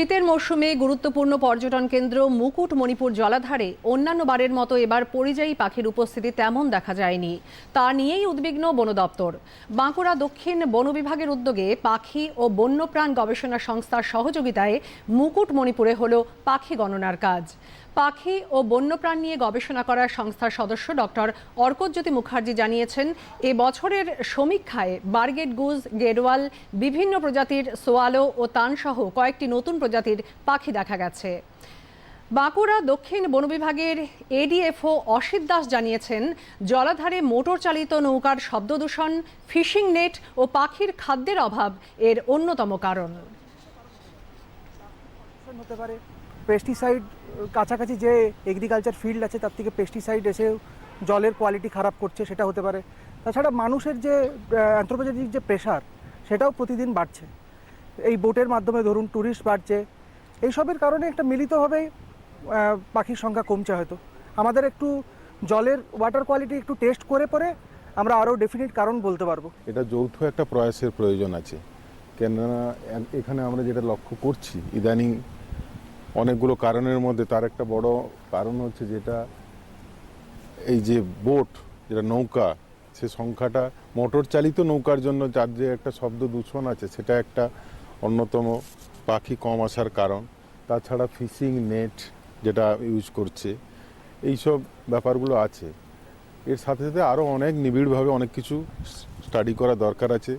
শীতের মরশুমে গুরুত্বপূর্ণ পর্যটন কেন্দ্র মুকুট, মণিপুর জলাধারে অন্যান্য বারের মতো এবার পরিযায়ী পাখির উপস্থিতি তেমন দেখা যায়নি। তা নিয়েই উদ্বিগ্ন বন দপ্তর। বাঁকুড়া দক্ষিণ বন বিভাগের উদ্যোগে পাখি ও বন্যপ্রাণ গবেষণা সংস্থার সহযোগিতায় মুকুট, মণিপুরে হলো পাখি গণনার কাজ। পাখি ও বন্যপ্রাণ নিয়ে গবেষণা করার সংস্থার সদস্য ডক্টর অর্কজ্যোতি মুখার্জি জানিয়েছেন, এ বছরের সমীক্ষায় বার্গেট গুজ গেরওয়াল বিভিন্ন প্রজাতির সোয়ালো ও তানসহ কয়েকটি নতুন প্রজাতির পাখি দেখা গেছে। বাঁকুড়া দক্ষিণ বন বিভাগের এডিএফও অসিত দাস জানিয়েছেন, জলাধারে মোটর চালিত নৌকার শব্দদূষণ, ফিশিং নেট ও পাখির খাদ্যের অভাব এর অন্যতম কারণ। হতে পারে। পেস্টিসাইড কাছাকাছি যে এগ্রিকালচার ফিল্ড আছে, তার থেকে পেস্টিসাইড এসে জলের কোয়ালিটি খারাপ করছে, সেটা হতে পারে। তাছাড়া মানুষের যে অ্যান্থ্রোপোজেটিক যে প্রেশার সেটাও প্রতিদিন বাড়ছে। এই বোটের মাধ্যমে ধরুন ট্যুরিস্ট বাড়ছে, এইসবের কারণে একটা মিলিতভাবেই পাখির সংখ্যা কমছে হয়তো। আমাদের একটু জলের ওয়াটার কোয়ালিটি একটু টেস্ট করে পরে আমরা আরও ডেফিনিট কারণ বলতে পারব। এটা যৌথ একটা প্রয়াসের প্রয়োজন আছে। কেননা এখানে আমরা যেটা লক্ষ্য করছি, ইদানিং অনেকগুলো কারণের মধ্যে তার একটা বড় কারণ হচ্ছে যেটা, এই যে বোট, যেটা নৌকা, সে সংখ্যাটা মোটর চালিত নৌকার জন্য যার যে একটা শব্দ দূষণ আছে, সেটা একটা অন্যতম পাখি কম আসার কারণ। তাছাড়া ফিশিং নেট যেটা ইউজ করছে, এইসব ব্যাপারগুলো আছে। এর সাথে সাথে আরও অনেক নিবিড়ভাবে অনেক কিছু স্টাডি করা দরকার আছে।